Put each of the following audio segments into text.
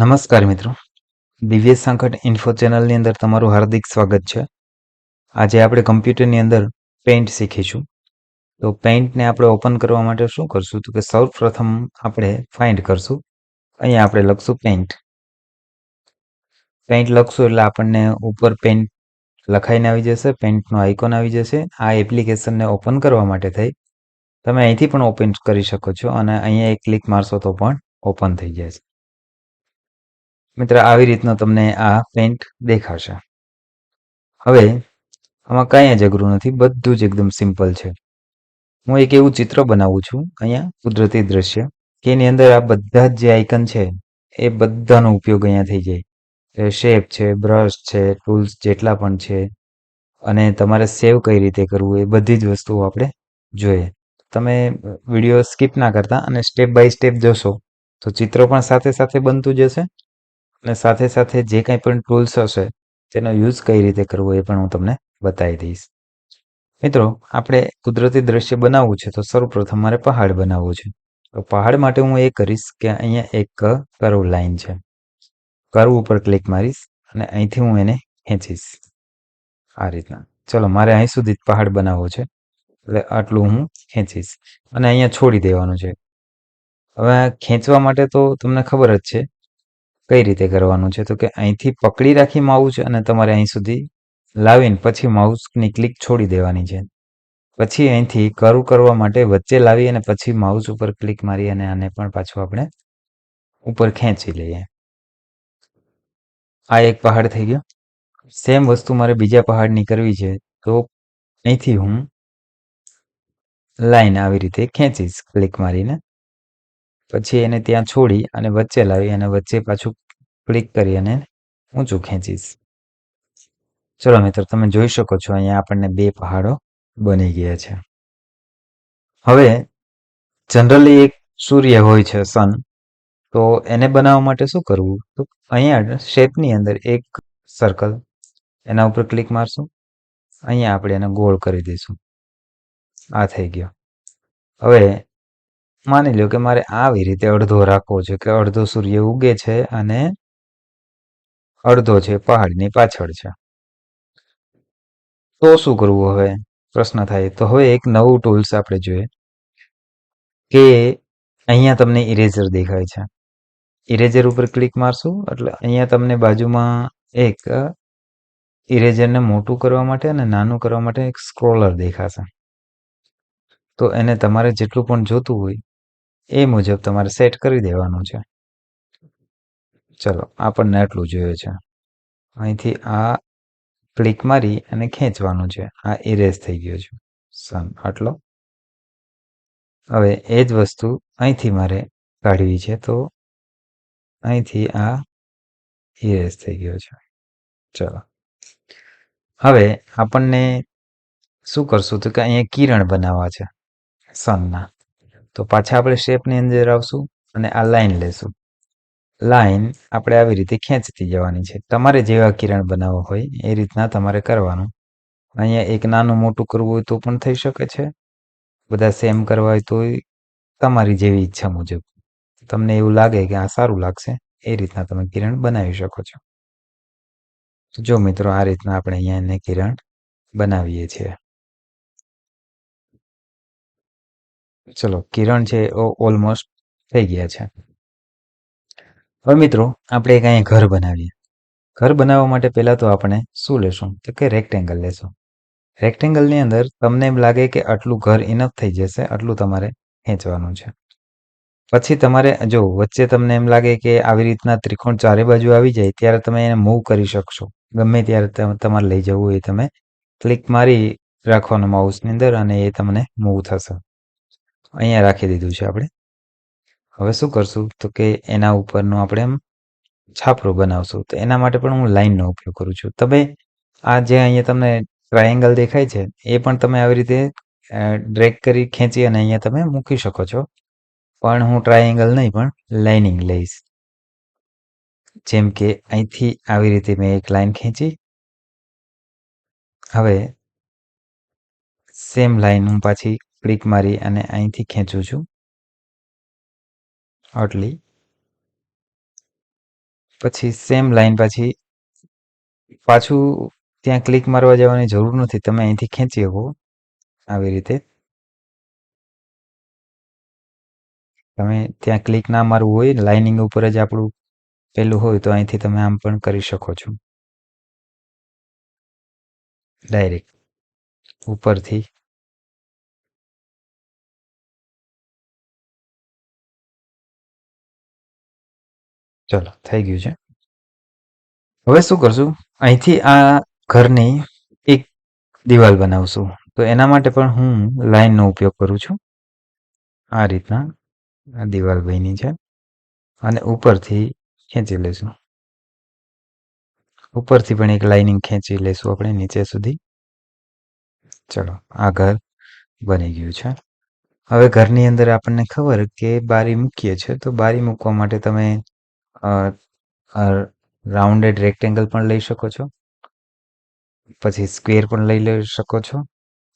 નમસ્કાર મિત્રો. દિવ્ય સંકટ ઇન્ફો ચેનલની અંદર તમારું હાર્દિક સ્વાગત છે. આજે આપણે કમ્પ્યુટરની અંદર પેઇન્ટ શીખીશું. તો પેઇન્ટને આપણે ઓપન કરવા માટે શું કરશું? તો કે સૌ પ્રથમ આપણે ફાઇન્ડ કરશું. અહીંયા આપણે લખશું પેઇન્ટ પેઇન્ટ લખશું એટલે આપણને ઉપર પેઇન્ટ લખાઈને આવી જશે પેઇન્ટનું આઇકોન આવી જશે. આ એપ્લિકેશનને ઓપન કરવા માટે થઈ. તમે અહીંથી પણ ઓપન કરી શકો છો અને અહીંયા એક ક્લિક મારશો તો પણ ઓપન થઈ જશે મિત્ર, આવી રીતનો તમને આ પેન્ટ દેખાશે. હવે, આમાં કાંઈ જ અઘરું નથી, બધું જ એકદમ સિમ્પલ છે. હું એક એવું ચિત્ર બનાવું છું, અહીંયા કુદરતી દ્રશ્ય, કે એની અંદર આ બધા જ જે આઇકન છે, એ બધાનો ઉપયોગ અહીંયા થઈ જાય. શેપ છે બ્રશ છે ટૂલ્સ જેટલા પણ છે, અને તમારે સેવ કઈ રીતે કરવું, એ બધી જ વસ્તુઓ આપણે જોઈએ. તમે વીડિયો સ્કીપ ના કરતા અને સ્ટેપ બાય સ્ટેપ જોશો, તો ચિત્ર પણ સાથે સાથે બનતું જશે અને સાથે સાથે જે કંઈ પણ ટૂલ્સ હશે, તેનો યુઝ કઈ રીતે કરવો એ પણ હું તમને બતાવી દઈશ. મિત્રો, આપણે કુદરતી દ્રશ્ય બનાવવું છે, તો સૌપ્રથમ મારે પહાડ બનાવવું છે. તો પહાડ માટે હું એ કરીશ કે અહીંયા એક કર્વ લાઈન છે. કર્વ ઉપર ક્લિક મારીશ અને અહીંથી હું એને ખેંચીશ. આ રીતના. ચલો, મારે અહીં સુધી પહાડ બનાવવો છે. એટલે આટલું હું ખેંચીશ. અને અહીંયા છોડી દેવાનું છે. હવે ખેંચવા માટે તો તમને ખબર જ છે કઈ રીતે કરવાનું છે? તો કે અહીંથી પકડી રાખી માઉસ અને તમારે અહીં સુધી લાવીને પછી માઉસની ક્લિક છોડી દેવાની છે. પછી અહીંથી કરવું કરવા માટે વચ્ચે લાવી અને પછી માઉસ ઉપર ક્લિક મારી અને આને પણ પાછું આપણે ઉપર ખેંચી લઈએ. આ એક પહાડ થઈ ગયો. સેમ વસ્તુ મારે બીજા પહાડની કરવી છે. તો અહીંથી હું લાઈન આવી રીતે ખેંચીશ ક્લિક મારીને. પછી એને ત્યાં છોડી અને વચ્ચે લાવી અને વચ્ચે પાછું ક્લિક કરી અને ઊંચું ખેંચીશ. ચલો મિત્રો, તમે જોઈ શકો છો, અહીંયા આપણને બે પહાડો બની ગયા છે. હવે જનરલી એક સૂર્ય હોય છે સન તો એને બનાવવા માટે શું કરવું? તો અહીંયા શેપની અંદર એક સર્કલ એના ઉપર ક્લિક મારશું. અહીંયા આપણે એને ગોળ કરી દઈશું. આ થઈ ગયો. હવે માની લો કે મારે આવી રીતે અડધો રાખવો છે કે અડધો સૂર્ય ઉગે છે અને અડધો છે પહાડની પાછળ છે. તો શું કરવું હવે? પ્રશ્ન થાય. તો હવે એક નવું ટૂલ્સ આપણે જોઈએ કે અહીંયા તમને ઇરેઝર દેખાય છે. ઇરેઝર ઉપર ક્લિક મારશું એટલે અહીંયા તમને બાજુમાં એક ઇરેઝરને મોટું કરવા માટે અને નાનું કરવા માટે એક સ્ક્રોલર દેખાશે. તો એને તમારે જેટલું પણ જોતું હોય એ મુજબ તમારે સેટ કરી દેવાનું છે. ચલો, આપણને આટલું જોઈએ છે. અહીંથી આ ક્લિક મારી અને ખેંચવાનું છે. આ ઇરેઝ થઈ ગયો છે. સન આટલો. હવે એ જ વસ્તુ અહીંથી મારે કાઢવી છે, તો અહીંથી આ ઇરેઝ થઈ ગયો છે. ચલો. હવે આપણને શું કરશું તો કે અહીંયા કિરણ બનાવવા છે સનના તો પાછા આપણે શેપની અંદર આવશું અને આ લાઈન લેશું. લાઈન આપણે આવી રીતે ખેંચતી જવાની છે. તમારે જેવા કિરણ બનાવવા હોય એ રીતના તમારે કરવાનું. અહીંયા એક નાનું મોટું કરવું હોય તો પણ થઈ શકે છે. બધા સેમ કરવા હોય તો તમારી જેવી ઈચ્છા મુજબ. તમને એવું લાગે કે આ સારું લાગશે, એ રીતના તમે કિરણ બનાવી શકો છો. જો મિત્રો આ રીતના આપણે અહીંયા એને કિરણ બનાવીએ છીએ. ચલો, કિરણ છે ઓલમોસ્ટ થઈ ગયા છે. હવે મિત્રો, આપણે એક અહીંયા ઘર બનાવીએ. ઘર બનાવવા માટે પહેલાં તો આપણે શું લેશું? તો કે રેક્ટેંગલ લેશું. રેક્ટેંગલની અંદર તમને એમ લાગે કે આટલું ઘર ઇનફ થઈ જશે, આટલું તમારે ખેંચવાનું છે. પછી તમારે, જો વચ્ચે તમને એમ લાગે કે આવી રીતના ત્રિકોણ ચારે બાજુ આવી જાય, ત્યારે તમે એને મૂવ કરી શકશો. ગમે ત્યારે તમારે લઈ જવું હોય તમે ક્લિક મારી રાખવાનું માઉસની અંદર અને એ તમને મૂવ થશે. અહીંયા રાખી દીધું છે આપણે. હવે શું કરશું? તો કે એના ઉપરનું આપણે એમ છાપરું બનાવશું. તો એના માટે પણ હું લાઇનનો ઉપયોગ કરું છું. તમે આ જે અહીંયા તમને ટ્રાયેંગલ દેખાય છે, એ પણ તમે આવી રીતે ડ્રેક કરી ખેંચી અને અહીંયા તમે મૂકી શકો છો. પણ હું ટ્રાયેંગલ નહીં, પણ લાઇનિંગ લઈશ. જેમ કે અહીંથી આવી રીતે મેં એક લાઇન ખેંચી. હવે સેમ લાઇન હું પાછી ક્લિક મારી અને અહીંથી ખેંચું છું. આટલી પછી સેમ લાઈન પાછી પાછું ત્યાં ક્લિક મારવા જવાની જરૂર નથી. તમે અહીંથી ખેંચી શકો આવી રીતે. તમે ત્યાં ક્લિક ના મારવું હોય લાઇનિંગ ઉપર જ આપણું પેલું હોય, તો અહીંથી તમે આમ પણ કરી શકો છો. ડાયરેક્ટ ઉપરથી. ચલો, થઈ ગયું છે. હવે શું કરશું? અહીંથી આ ઘરની એક દિવાલ બનાવશું. તો એના માટે પણ હું લાઇનનો ઉપયોગ કરું છું. આ રીતના આ દિવાલ બની છે અને ઉપરથી ખેંચી લઈશું. ઉપરથી પણ એક લાઇનિંગ ખેંચી લઈશું આપણે નીચે સુધી. ચલો, આ ઘર બની ગયું છે. હવે ઘરની અંદર આપણને ખબર કે બારી મૂકીએ છીએ, તો બારી મૂકવા માટે તમે રાઉન્ડેડ રેક્ટેંગલ પણ લઈ શકો છો. પછી સ્ક્વેર પણ લઈ લઈ શકો છો.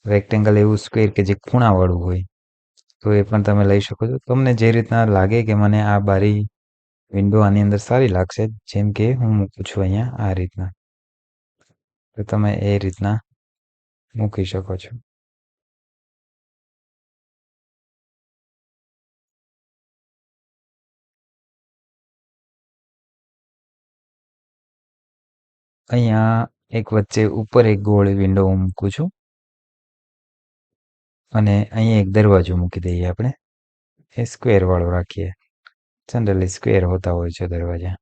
રેક્ટેંગલ એવું સ્ક્વેર કે જે ખૂણાવાળું હોય, તો એ પણ તમે લઈ શકો છો. તમને જે રીતના લાગે કે મને આ બારી વિન્ડો આની અંદર સારી લાગશે, જેમ કે હું મૂકું છું અહીંયા આ રીતના, તો તમે એ રીતના મૂકી શકો છો. અહીંયા એક વચ્ચે ઉપર એક ગોળ વિન્ડો હું મૂકું છું. અને અહીંયા એક દરવાજો મૂકી દઈએ આપણે. એ સ્ક્વેર વાળો રાખીએ. જનરલી સ્ક્વેર હોતા હોય છે દરવાજા.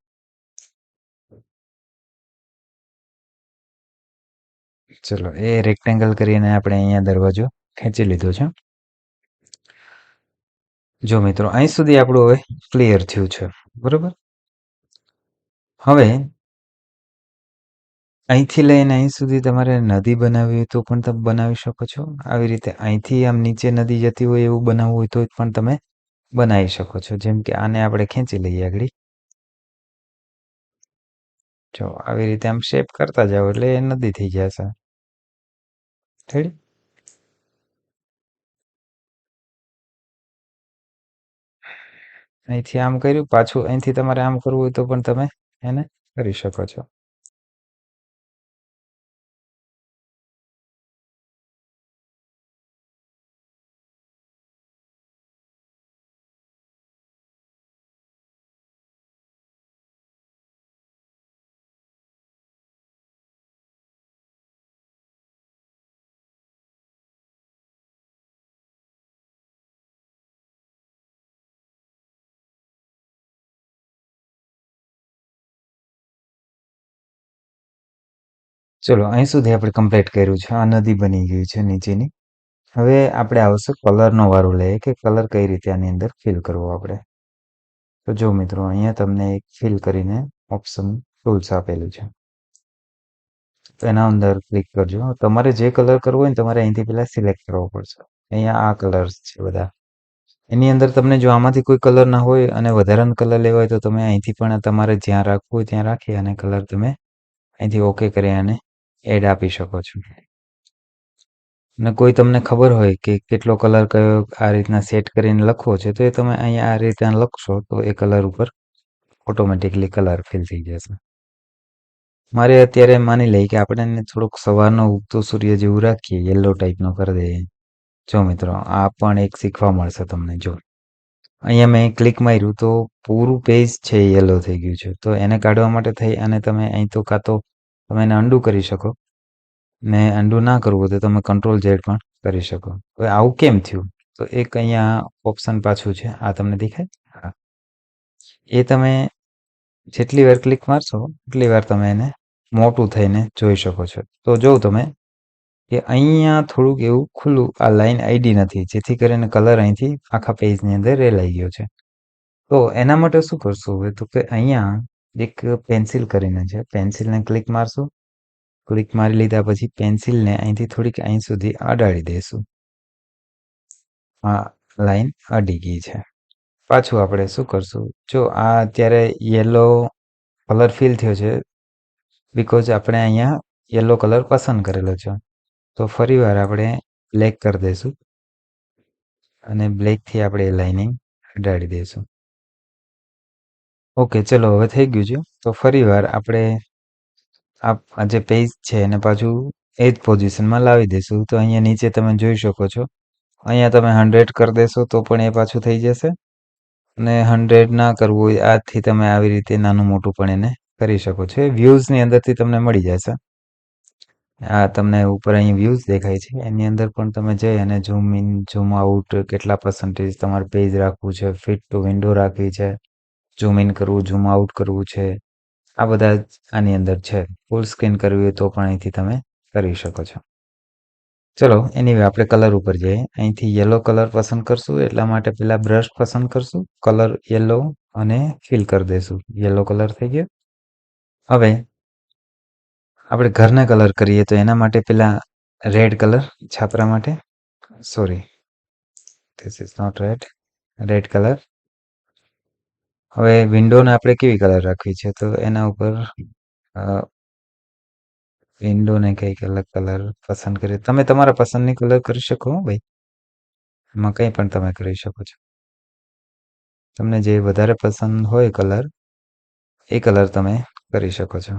ચલો, એ રેક્ટેંગલ કરીને આપણે અહીંયા દરવાજો ખેંચી લીધો છે. જો મિત્રો, અહીં સુધી આપણું હવે ક્લિયર થયું છે. બરોબર? હવે અહીંથી લઈને અહીં સુધી તમારે નદી બનાવવી હોય તો પણ તમે બનાવી શકો છો. આવી રીતે અહીંથી આમ નીચે નદી જતી હોય એવું બનાવવું હોય તો પણ તમે બનાવી શકો છો. જેમ કે આને આપણે ખેંચી લઈએ આગળ. જો, આવી રીતે આમ શેપ કરતા જાઓ એટલે એ નદી થઈ જશે રેડી અહીંથી આમ કર્યું, પાછું અહીંથી તમારે આમ કરવું હોય તો પણ તમે એને કરી શકો છો. ચલો, અહીં સુધી આપણે કમ્પ્લીટ કર્યું છે. આ નદી બની ગઈ છે નીચેની. હવે આપણે આવશે કલરનો વારો લઈએ કે કલર કઈ રીતે આની અંદર ફિલ કરવો આપણે. તો જો મિત્રો, અહીંયા તમને એક ફિલ કરીને ઓપ્શન ટૂલ્સ આપેલું છે. એના અંદર ક્લિક કરજો. તમારે જે કલર કરવો હોય ને તમારે અહીંથી પહેલાં સિલેક્ટ કરવો પડશે. અહીંયા આ કલર્સ છે બધા. એની અંદર તમને જો આમાંથી કોઈ કલર ના હોય અને વધારાનો કલર લેવા હોય તો તમે અહીંથી પણ તમારે જ્યાં રાખવું હોય ત્યાં રાખી અને કલર તમે અહીંથી ઓકે કરી અને એડ આપી શકો છો. અને કોઈ તમને ખબર હોય કે કેટલો કલર કયો આ રીતના સેટ કરીને લખવો છે, તો એ તમે અહીંયા આ રીતે લખશો, તો એ કલર ઉપર ઓટોમેટિકલી કલર ફિલ થઈ જશે. મારે અત્યારે માની લઈએ કે આપણે થોડોક સવારનો ઉગતો સૂર્ય જેવું રાખીએ યલો ટાઈપનો કરી દઈએ. જો મિત્રો, આ પણ એક શીખવા મળશે તમને, જો. અહીંયા મેં ક્લિક માર્યું તો પૂરું પેજ છે યલો થઈ ગયું છે. તો એને કાઢવા માટે થઈ અને તમે અહીં તો કાં તો તમે એને અંડુ કરી શકો. ને અંડુ ના કરવું તો તમે કંટ્રોલ ઝેડ પણ કરી શકો. હવે આવું કેમ થયું? તો એક અહીંયા ઓપ્શન પાછું છે. આ તમને દેખાય? હા. એ તમે જેટલી વાર ક્લિક મારશો, એટલી વાર તમે એને મોટું થઈને જોઈ શકો છો. તો જો તમે કે અહીંયા થોડુંક એવું ખુલ્લું આ લાઇન આઈડી નથી, જેથી કરીને કલર અહીંથી આખા પેજની અંદર રેલાઈ ગયો છે. તો એના માટે શું કરશું? હવે તો કે અહીંયા એક પેન્સિલ કરીને છે. પેન્સિલને ક્લિક મારશું. ક્લિક મારી લીધા પછી પેન્સિલને અહીંથી થોડીક અહીં સુધી અડાડી દઈશું. આ લાઈન અડી ગઈ છે. પાછું આપણે શું કરશું? જો આ અત્યારે યલો કલર ફિલ થયો છે બીકોઝ આપણે અહીંયા યલો કલર પસંદ કરેલો છે. તો ફરી વાર આપણે બ્લેક કરી દઈશું. અને બ્લેકથી આપણે લાઇનિંગ અડાડી દઈશું. ઓકે, ચલો, હવે થઈ ગયું છે. તો ફરીવાર આપણે આ જે પેજ છે એને પાછું એ જ પોઝિશનમાં લાવી દઈશું. તો અહીંયા નીચે તમે જોઈ શકો છો. અહીંયા તમે હંડ્રેડ કરી દેશો તો પણ એ પાછું થઈ જશે. અને હંડ્રેડ ના કરવું હોય આજથી તમે આવી રીતે નાનું મોટું પણ એને કરી શકો છો. વ્યૂઝની અંદરથી તમને મળી જશે. આ તમને ઉપર અહીં વ્યૂઝ દેખાય છે. એની અંદર પણ તમે જઈ અને ઝૂમ ઇન ઝૂમ આઉટ કેટલા પર્સન્ટેજ તમારે પેજ રાખવું છે ફિટ ટુ વિન્ડો રાખવી છે. ઝૂમ ઇન કરવું ઝૂમ આઉટ કરવું છે. આ બધા જ આની અંદર છે. ફૂલ સ્ક્રીન કરવી હોય તો પણ અહીંથી તમે કરી શકો છો. ચલો એની આપણે કલર ઉપર જઈએ. અહીંથી યલો કલર પસંદ કરશું, એટલા માટે પહેલાં બ્રશ પસંદ કરશું કલર યલો અને ફિલ કરી દઈશું. યલો કલર થઈ ગયો. હવે આપણે ઘરને કલર કરીએ તો એના માટે પેલા રેડ કલર છાપરા માટે. Sorry this is not red red colour હવે વિન્ડોને આપણે કેવી કલર રાખવી છે? તો એના ઉપર વિન્ડોને કંઈક અલગ કલર પસંદ કરીએ તમે તમારા પસંદની કલર કરી શકો ભાઈ. એમાં કંઈ પણ તમે કરી શકો છો. તમને જે વધારે પસંદ હોય કલર એ કલર તમે કરી શકો છો.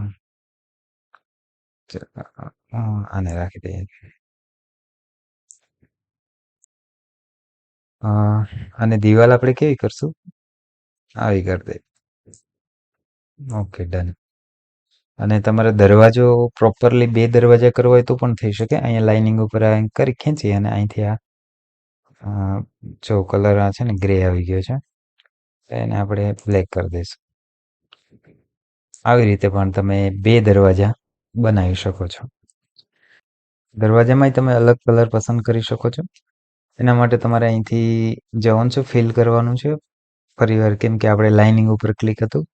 આને રાખી દઈએ. અને દિવાલ આપણે કેવી કરશું? આવી કરી દે. ઓકે ડન અને તમારે દરવાજો પ્રોપરલી બે દરવાજા કરવા હોય તો પણ થઈ શકે. અહીંયા લાઇનિંગ ઉપર કરી ખેંચી અને અહીંથી આ જો કલર આ છે ને ગ્રે આવી ગયો છે, એને આપણે બ્લેક કરી દઈશું. આવી રીતે પણ તમે બે દરવાજા બનાવી શકો છો. દરવાજામાં તમે અલગ કલર પસંદ કરી શકો છો. એના માટે તમારે અહીંથી જવાનું છે ફિલ કરવાનું છે. ફરીવાર કેમ કે આપણે લાઇનિંગ ઉપર ક્લિક હતું.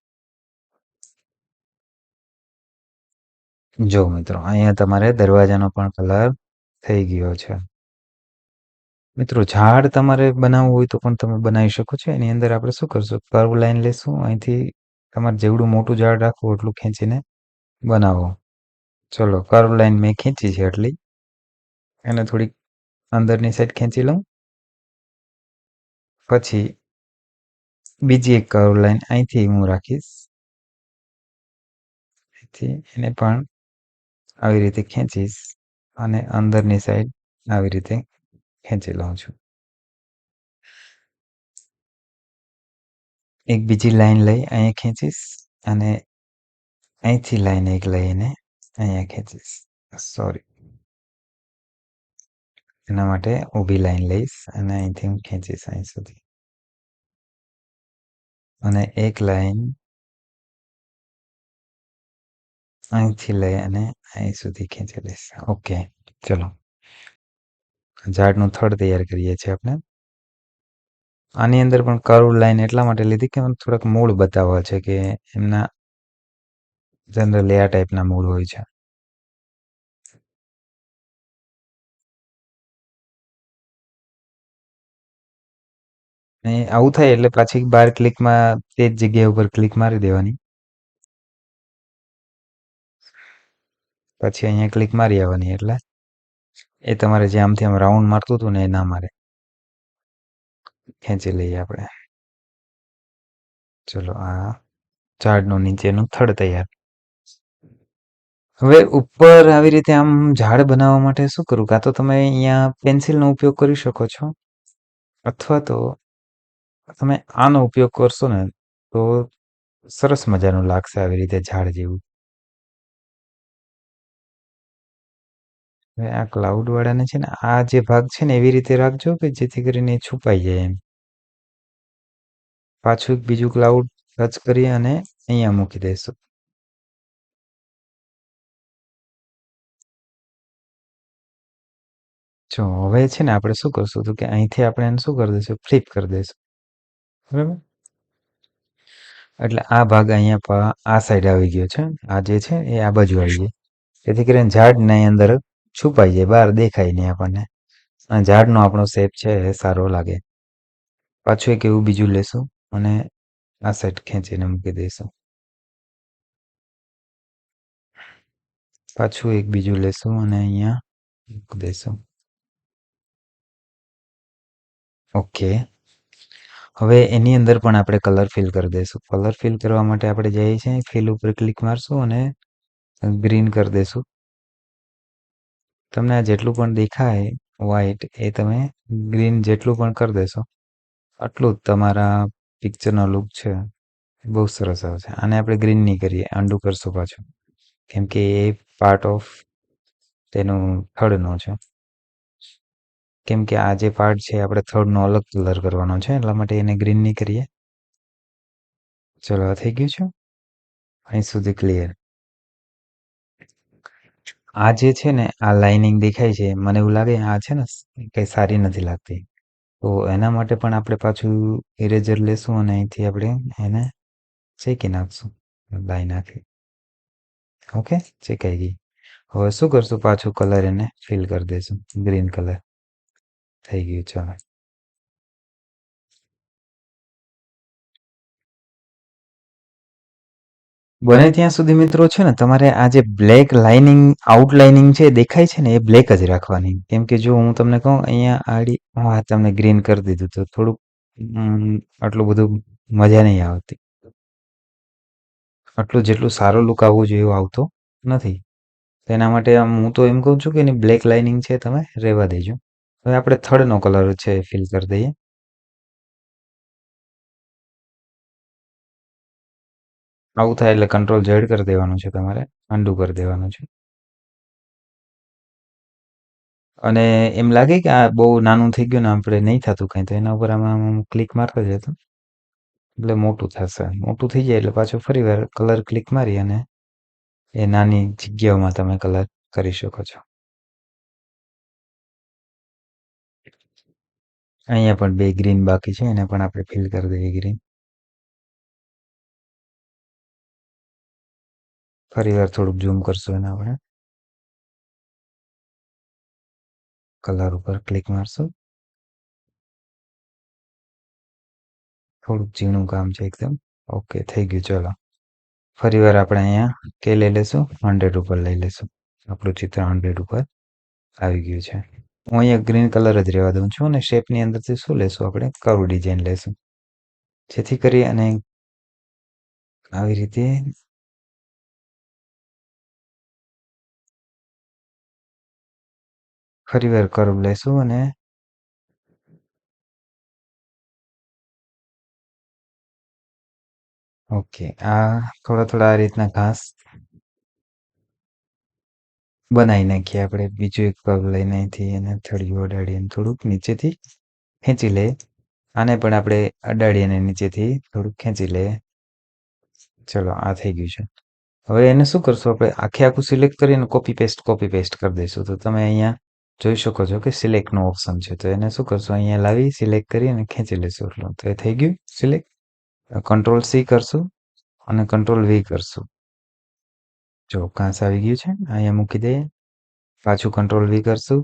જો મિત્રો, અહીંયા તમારે દરવાજાનો પણ કલર થઈ ગયો છે. મિત્રો, ઝાડ તમારે બનાવવું હોય તો પણ તમે બનાવી શકો છો. એની અંદર આપણે શું કરશું? કર્વ લાઈન લેશું. અહીંથી તમારે જેવડું મોટું ઝાડ રાખવું એટલું ખેંચીને બનાવો. ચલો કર્વ લાઈન મેં ખેંચી છે એટલી એને થોડીક અંદરની સાઈડ ખેંચી લઉં. પછી બીજી એક કર્વ લાઈન અહીંથી હું રાખીશ. અહીંથી એને પણ આવી રીતે ખેંચીશ અને અંદરની સાઈડ આવી રીતે ખેંચી લઉં છું. એક બીજી લાઈન લઈ અહીંયા ખેંચીશ અને અહીંથી લાઈન એક લઈને અહીંયા ખેંચીશ. સોરી એના માટે ઊભી લાઈન લઈશ અને અહીંથી હું ખેંચીશ અહીં સુધી. અને એક લાઈન અહીંથી લઈ અને અહીં સુધી ખેંચી લઈશ. ઓકે, ચલો. ઝાડનું થડ તૈયાર કરીએ છીએ આપણે. આની અંદર પણ કર્વ લાઈન એટલા માટે લીધી કે થોડાક મૂળ બતાવવા છે કે એમના જનરલી આ ટાઈપના મૂળ હોય છે. ને આવું થાય એટલે પાછી બાર ક્લિકમાં તે જ જગ્યા ઉપર ક્લિક મારી દેવાની. પછી અહીંયા ક્લિક મારી આવવાની એટલે એ તમારે જે આમથી આમ રાઉન્ડ મારતું હતું ને એ ના મારે. ખેંચી લઈએ આપણે. ચલો, આ ઝાડનું નીચેનું થડ તૈયાર. હવે ઉપર આવી રીતે આમ ઝાડ બનાવવા માટે શું કરું? કાં તો તમે અહીંયા પેન્સિલનો ઉપયોગ કરી શકો છો? અથવા તો તમે આનો ઉપયોગ કરશો ને, તો સરસ મજાનું લાગશે આવી રીતે ઝાડ જેવું. આ ક્લાઉડ વાળાને છે ને, આ જે ભાગ છે ને, એવી રીતે રાખજો કે જેથી કરીને છુપાઈ જાય એમ. પાછું એક બીજું ક્લાઉડ ટચ કરી અને અહીંયા મૂકી દઈશું. જો, હવે છે ને આપણે શું કરશું તો કે અહીંથી આપણે એને શું કરી દઈશું? ફ્લિપ કરી દઈશું. બરાબર? એટલે આ ભાગ અહીંયા આ સાઈડ આવી ગયો છે. આ જે છે, એ આ બાજુ આવી ગઈ જેથી કરીને ઝાડને અંદર છુપાઈ જાય, બહાર દેખાય નહીં આપણને. અને ઝાડનો આપણો શેપ છે, એ સારો લાગે. પાછું એક એવું બીજું લેશું અને આ સાઈડ ખેંચીને મૂકી દઈશું. પાછું એક બીજું લેશું અને અહીંયા મૂકી દઈશું. ઓકે. હવે એની અંદર પણ આપણે કલર ફિલ કરી દઈશું. કલર ફિલ કરવા માટે આપણે જઈએ છીએ ફિલ ઉપર ક્લિક મારશું અને ગ્રીન કરી દઈશું. તમને આ જેટલું પણ દેખાય વ્હાઇટ એ તમે ગ્રીન જેટલું પણ કરી દેશો. આટલું જ તમારા પિક્ચરનો લુક છે. બહુ સરસ આવશે આને આપણે ગ્રીન નહીં કરીએ અંડુ કરશું પાછું. કેમ કે એ પાર્ટ ઓફ તેનું થર્ડનો છે. કેમ કે આ જે પાર્ટ છે, આપણે થર્ડનો અલગ કલર કરવાનો છે, એટલા માટે એને ગ્રીન નહીં કરીએ. ચલો, આ થઈ ગયું છે. અહીં સુધી ક્લિયર આ જે છે ને, આ લાઇનિંગ દેખાય છે, મને એવું લાગે આ છે ને, કંઈ સારી નથી લાગતી. તો એના માટે પણ આપણે પાછું ઇરેઝર લેશું અને અહીંથી આપણે એને ચેકી નાખશું લાઈન નાખી ઓકે ચેકાઈ ગઈ. હવે શું કરશું? પાછું કલર એને ફિલ કરી દઈશું ગ્રીન કલર થઈ ગયું ચાલો બને ત્યાં સુધી મિત્રો છે ને, તમારે આ જે બ્લેક લાઇનિંગ આઉટલાઇનિંગ છે દેખાય છે ને, એ બ્લેક જ રાખવાની. કેમ કે જો હું તમને કહું, અહીંયા આડી, હા, તમને ગ્રીન કરી દીધું તો થોડુંક આટલું બધું મજા નહીં આવતી. આટલું જેટલું સારો લુક આવવું જોઈએ એવું આવતો નથી. તેના માટે આમ હું તો એમ કહું છું કે એની બ્લેક લાઇનિંગ છે તમે રહેવા દેજો. હવે આપણે થર્ડનો કલર છે ફિલ કરી દઈએ. આવું થાય એટલે કંટ્રોલ ઝેડ કરી દેવાનું છે તમારે અંડું કરી દેવાનું છે. અને એમ લાગે કે આ બહુ નાનું થઈ ગયું ને આપણે નહીં થતું કંઈ, તો એના ઉપર આમાં ક્લિક મારતા હતો એટલે મોટું થશે. મોટું થઈ જાય એટલે પાછું ફરી વાર કલર ક્લિક મારી અને એ નાની જગ્યાઓમાં તમે કલર કરી શકો છો. અહીંયા પણ બે ગ્રીન બાકી છે, એને પણ આપણે ફિલ કરી દઈએ ગ્રીન ફરી વાર થોડુંક ઝૂમ કરશું એને આપણે. કલર ઉપર ક્લિક મારશું. થોડુંક ઝીણું કામ છે એકદમ. ઓકે થઈ ગયું, ચલો. ફરી વાર આપણે અહીંયા કે લઈ લેશું હંડ્રેડ ઉપર લઈ લેશું. આપણું ચિત્ર હંડ્રેડ ઉપર આવી ગયું છે. હું અહીંયા ગ્રીન કલર જ રહેવા દઉં છું અને શેપની અંદરથી શું લેશું આપણે? કરવું ડિઝાઇન લેશું. જેથી કરી અને આવી રીતે ફરી વાર કર્વ લેશું અને ઓકે આ થોડા થોડા આ રીતના ઘાસ બનાવી નાખીએ આપણે. બીજું એક પગ લઈને અહીંથી એને થળિયું અડાડીને થોડુંક નીચેથી ખેંચી લે આને પણ આપણે અડાડી અને નીચેથી થોડુંક ખેંચી લે ચલો, આ થઈ ગયું છે. હવે એને શું કરશું? આપણે આખે આખું સિલેક્ટ કરીને કોપી પેસ્ટ કોપી પેસ્ટ કરી દઈશું. તો તમે અહીંયા જોઈ શકો છો કે સિલેક્ટનો ઓપ્શન છે. તો એને શું કરશું? અહીંયા લાવી સિલેક્ટ કરી અને ખેંચી લેશું એટલું. તો એ થઈ ગયું. સિલેક્ટ કંટ્રોલ સી કરશું અને કંટ્રોલ વી કરશું. જો કાંસ આવી ગયું છે, અહીંયા મૂકી દઈએ. પાછું કંટ્રોલ વી કરશું.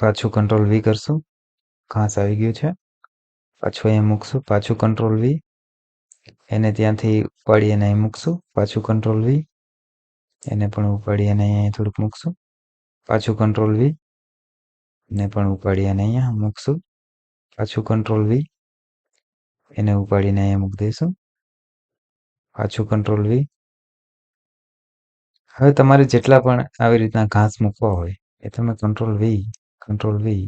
પાછું કંટ્રોલ વી કરશું. ઘાસ આવી ગયું છે. પાછું અહીંયા મૂકશું. પાછું કંટ્રોલ વી એને ત્યાંથી ઉપાડી અને અહીં મૂકશું. પાછું કંટ્રોલ વી એને પણ ઉપાડી અને અહીંયા થોડુંક મૂકશું. પાછું કંટ્રોલ વી ને પણ ઉપાડી અને અહીંયા મૂકશું. પાછું કંટ્રોલ વી એને ઉપાડીને અહીંયા મૂકી દઈશું. પાછું કંટ્રોલ વી હવે તમારે જેટલા પણ આવી રીતના ઘાસ મૂકવા હોય એ તમે કંટ્રોલ વી કંટ્રોલ વી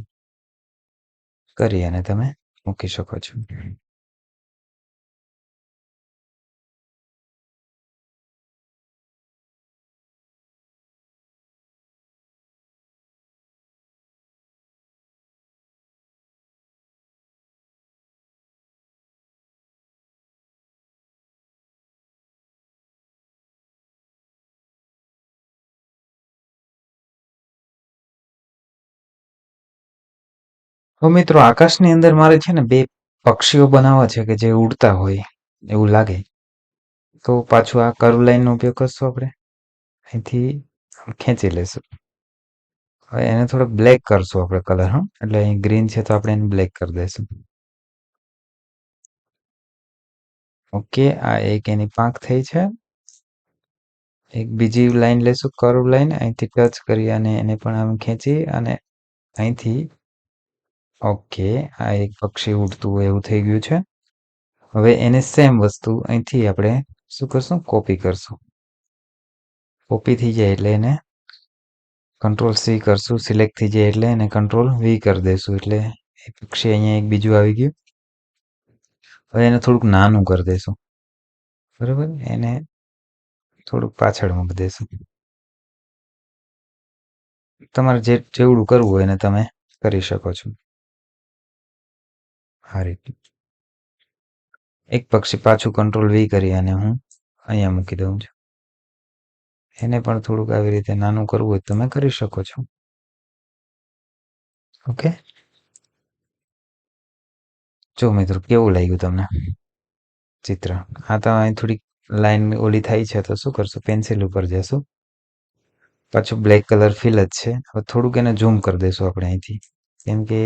કરી અને તમે મૂકી શકો છો. તો મિત્રો, આકાશની અંદર મારે છે ને બે પક્ષીઓ બનાવવા છે કે જે ઉડતા હોય, એવું લાગે. તો પાછું આ કર્વ લાઈનનો ઉપયોગ કરશું આપણે. અહીંથી ખેંચી લેશું. હવે એને થોડોક બ્લેક કરશું આપણે કલર હા. એટલે અહીં ગ્રીન છે તો આપણે એને બ્લેક કરી દઈશું. ઓકે, આ એક એની પાંખ થઈ છે. એક બીજી લાઈન લેશું કર્વ લાઈન અહીંથી ટચ કરી અને એને પણ આમ ખેંચી અને અહીંથી ઓકે, આ એક પક્ષી ઉડતું એવું થઈ ગયું છે. હવે એને સેમ વસ્તુ અહીંથી આપણે શું કરશું? કોપી કરશું. કોપી થઈ જાય એટલે એને કંટ્રોલ સી કરશું. સિલેક્ટ થઈ જાય એટલે એને કંટ્રોલ વી કરી દઈશું. એટલે એ પક્ષી અહીંયા એક બીજું આવી ગયું. હવે એને થોડુંક નાનું કરી દઈશું. બરાબર? એને થોડુંક પાછળ મૂકી દઈશું. તમારે જે જેવડું કરવું હોય એને તમે કરી શકો છો. આ રીતે એક પક્ષી પાછું કંટ્રોલ વી કરી અને હું અહીંયા મૂકી દઉં છું. એને પણ થોડુંક આવી રીતે નાનું કરવું હોય તમે કરી શકો છો. ઓકે જો મિત્રો, કેવું લાગ્યું તમને ચિત્ર? હા, તો અહીં થોડીક લાઈન ઓલી થાય છે, તો શું કરશું? પેન્સિલ ઉપર જશું. પાછું બ્લેક કલર ફિલ જ છે. હવે થોડુંક એને ઝૂમ કરી દઈશું આપણે અહીંથી. કેમ કે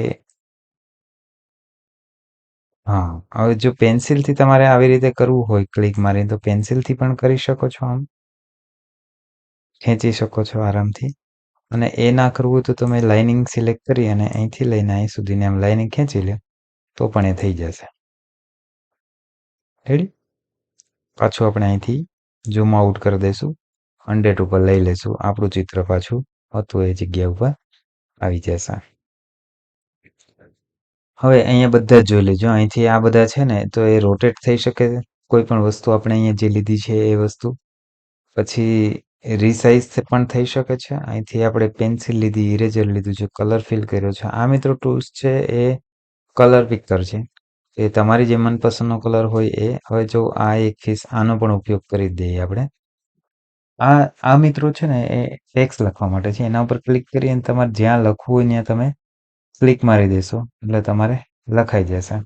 હા, હવે જો પેન્સિલથી તમારે આવી રીતે કરવું હોય ક્લિક મારીને, તો પેન્સિલથી પણ કરી શકો છો આમ. ખેંચી શકો છો આરામથી. અને એ ના કરવું હોય તો તમે લાઇનિંગ સિલેક્ટ કરી અને અહીંથી લઈને અહીં સુધીને આમ લાઇનિંગ ખેંચી લે, તો પણ એ થઈ જશે. રેડી પાછું આપણે અહીંથી ઝૂમ આઉટ કરી દઈશું. હંડ્રેડ ઉપર લઈ લઈશું. આપણું ચિત્ર પાછું હતું એ જગ્યા ઉપર આવી જશે. હવે અહીંયા બધા જ જોઈ લેજો. અહીંથી આ બધા છે ને, તો એ રોટેટ થઈ શકે કોઈ પણ વસ્તુ આપણે અહીંયા જે લીધી છે એ વસ્તુ. પછી રિસાઇઝ પણ થઈ શકે છે. અહીંથી આપણે પેન્સિલ લીધી ઇરેઝર લીધું છે કલર ફિલ કર્યો છે. આ મિત્રો ટૂલ્સ છે એ કલર પિક્ચર છે. એ તમારી જે મનપસંદનો કલર હોય એ, હવે જો આ એક ફીસ આનો પણ ઉપયોગ કરી દઈએ આપણે. આ આ મિત્રો છે ને એ ટેક્સ લખવા માટે છે. એના ઉપર ક્લિક કરી અને તમારે જ્યાં લખવું હોય ત્યાં તમે ક્લિક મારી દેશો, એટલે તમારે લખાઈ જશે.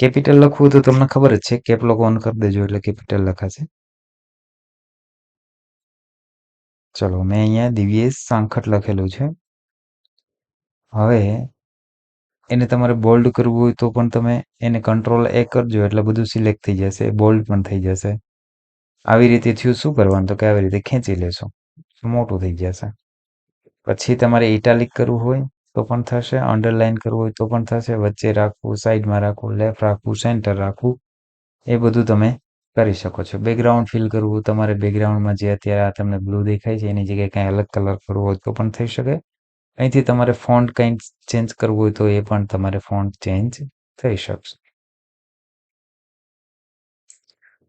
કેપિટલ લખવું તો તમને ખબર જ છે કેપ લોક ઓન કરી દેજો એટલે કેપિટલ લખાશે. ચલો, મેં અહીંયા દિવ્યેશ સાંખટ લખેલું છે. હવે એને તમારે બોલ્ડ કરવું હોય તો પણ તમે એને કંટ્રોલ એ કરજો, એટલે બધું સિલેક્ટ થઈ જશે બોલ્ડ પણ થઈ જશે. આવી રીતે થયું, શું કરવાનું? તો કે આવી રીતે ખેંચી લેશો. મોટું થઈ જશે. પછી તમારે ઇટાલિક કરવું હોય તો પણ થશે. અન્ડરલાઇન કરવું હોય તો પણ થશે. વચ્ચે રાખવું સાઈડમાં રાખવું લેફ્ટ રાખવું સેન્ટર રાખવું, એ બધું તમે કરી શકો છો. બેકગ્રાઉન્ડ ફિલ કરવું, તમારે બેકગ્રાઉન્ડમાં જે અત્યારે આ તમને બ્લુ દેખાય છે, એની જગ્યાએ કાંઈ અલગ કલર કરવો હોય તો પણ થઈ શકે. અહીંથી તમારે ફોન્ટ કંઈક ચેન્જ કરવું હોય તો એ પણ તમારે ફોન્ટ ચેન્જ થઈ શકશે.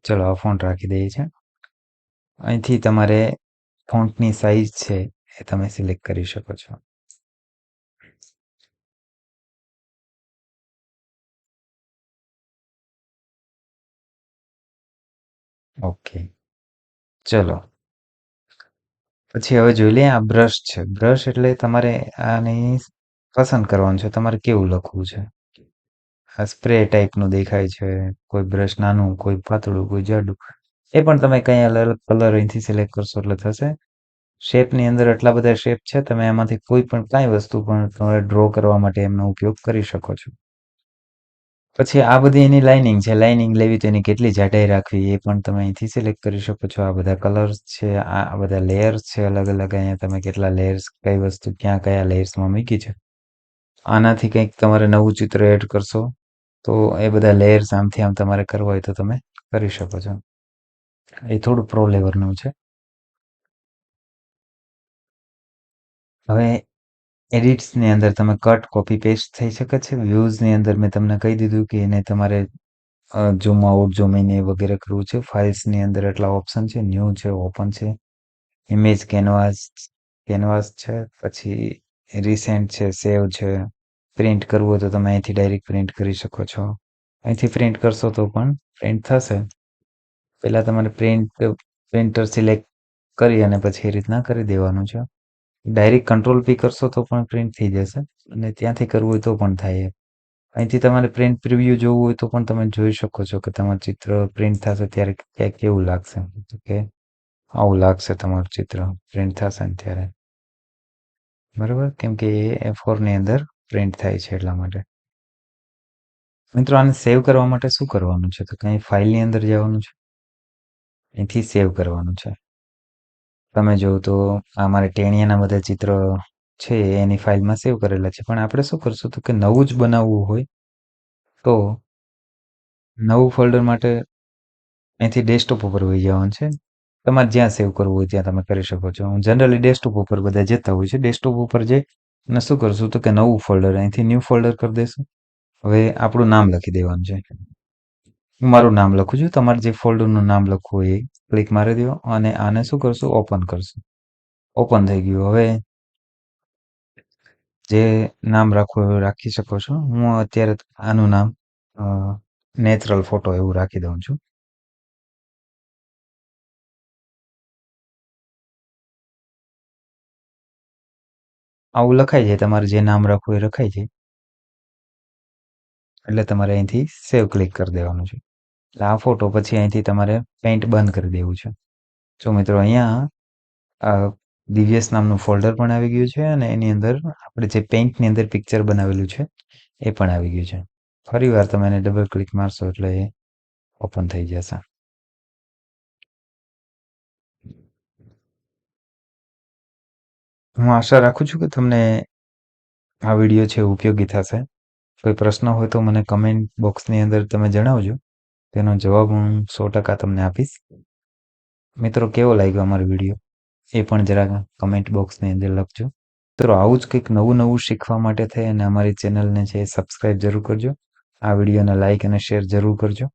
ચલો, આ ફોન્ટ રાખી દઈએ છીએ. અહીંથી તમારે ફોન્ટની સાઇઝ છે એ તમે સિલેક્ટ કરી શકો છો. ઓકે. ચલો. પછી હવે જોઈ લઈએ આ બ્રશ છે. બ્રશ એટલે તમારે આની પસંદ કરવાનું છે. તમારે કેવું લખવું છે? આ સ્પ્રે ટાઈપનું દેખાય છે. કોઈ બ્રશ નાનું, કોઈ પાતળું, કોઈ જાડું. એ પણ તમે કંઈ અલગ અલગ કલર અહીંથી સિલેક્ટ કરશો એટલે થશે. શેપની અંદર એટલા બધા શેપ છે. તમે એમાંથી કોઈ પણ કાંઈ વસ્તુ પણ તમારે ડ્રો કરવા માટે એમનો ઉપયોગ કરી શકો છો. પછી આ બધી એની લાઇનિંગ છે. લાઇનિંગ લેવી તો એની કેટલી જાડાઈ રાખવી એ પણ તમે અહીંથી સિલેક્ટ કરી શકો છો. આ બધા કલર્સ છે, આ બધા લેયર્સ છે અલગ અલગ. અહીંયા તમે કેટલા લેયર્સ કઈ વસ્તુ ક્યાં કયા લેયર્સમાં મૂકી છે. આનાથી કંઈક તમારે નવું ચિત્ર એડ કરશો તો એ બધા લેયર્સ આમથી આમ તમારે કરવા હોય તો તમે કરી શકો છો. એ થોડું પ્રો લેવલનું છે. હવે એડિટ્સની અંદર તમે કટ કોપી પેસ્ટ થઈ શકે છે. વ્યૂઝની અંદર મેં તમને કહી દીધું કે એને તમારે ઝૂમ આઉટ ઝૂમ ઇન વગેરે કરવું છે. ફાઇલ્સની અંદર એટલા ઓપ્શન છે. ન્યૂ છે ઓપન છે. ઇમેજ કેનવાસ કેનવાસ છે. પછી રિસેન્ટ છે સેવ છે. પ્રિન્ટ કરવું હોય તો તમે અહીંથી ડાયરેક્ટ પ્રિન્ટ કરી શકો છો. અહીંથી પ્રિન્ટ કરશો તો પણ પ્રિન્ટ થશે. પહેલાં તમારે પ્રિન્ટ પ્રિન્ટર સિલેક્ટ કરી અને પછી એ રીતના કરી દેવાનું છે. ડાયરેક્ટ કંટ્રોલ પી કરશો તો પણ પ્રિન્ટ થઈ જશે. અને ત્યાંથી કરવું હોય તો પણ થાય. અહીંથી તમારે પ્રિન્ટ પ્રિવ્યુ જોવું હોય તો પણ તમે જોઈ શકો છો કે તમારું ચિત્ર પ્રિન્ટ થશે ત્યારે ક્યાંક કેવું લાગશે. કે આવું લાગશે તમારું ચિત્ર. પ્રિન્ટ થશે ને ત્યારે. બરાબર? કેમ કે એ ફોરની અંદર પ્રિન્ટ થાય છે એટલા માટે. મિત્રો, આને સેવ કરવા માટે શું કરવાનું છે? તો કંઈ ફાઇલની અંદર જવાનું છે. અહીંથી સેવ કરવાનું છે. તમે જો તો આ મારે ટેણિયાના બધા ચિત્ર છે, એની ફાઇલમાં સેવ કરેલા છે. પણ આપણે શું કરશું તો કે નવું જ બનાવવું હોય તો નવું ફોલ્ડર માટે અહીંથી ડેસ્કટોપ ઉપર વહી જવાનું છે. તમારે જ્યાં સેવ કરવું હોય ત્યાં તમે કરી શકો છો. હું જનરલી ડેસ્કટોપ ઉપર બધા જતા હોય છે. ડેસ્કટોપ ઉપર જઈ અને શું કરશું તો કે નવું ફોલ્ડર અહીંથી ન્યૂ ફોલ્ડર કરી દઈશું હવે આપણું નામ લખી દેવાનું છે. હું મારું નામ લખું છું. તમારે જે ફોલ્ડરનું નામ લખવું એ ક્લિક મારી દો અને આને શું કરશું? ઓપન કરશું. ઓપન થઈ ગયું. હવે જે નામ રાખવું એવું રાખી શકો છો. હું અત્યારે આનું નામ નેચરલ ફોટો એવું રાખી દઉં છું. આવું લખાય છે તમારે જે નામ રાખવું એ રખાય છે એટલે તમારે અહીંથી સેવ ક્લિક કરી દેવાનું છે. એટલે આ ફોટો પછી અહીંથી તમારે પેન્ટ બંધ કરી દેવું છે. જો મિત્રો અહીંયા આ દિવ્યેશ નામનું ફોલ્ડર પણ આવી ગયું છે અને એની અંદર આપણે જે પેઇન્ટની અંદર પિક્ચર બનાવેલું છે, એ પણ આવી ગયું છે. ફરી વાર તમે એને ડબલ ક્લિક મારશો એટલે એ ઓપન થઈ જશે. હું આશા રાખું છું કે તમને આ વીડિયો છે ઉપયોગી થશે. કોઈ પ્રશ્ન હોય તો મને કમેન્ટ બોક્સની અંદર તમે જણાવજો. તેનો જવાબ હું સો ટકા તમને આપીશ. મિત્રો, કેવો લાગ્યો અમારો વીડિયો? એ પણ જરા કમેન્ટ બોક્સની અંદર લખજો. મિત્રો, આવું જ કંઈક નવું નવું શીખવા માટે થઈ અને અમારી ચેનલને છે સબસ્ક્રાઈબ જરૂર કરજો. આ વિડીયોને લાઇક અને શેર જરૂર કરજો.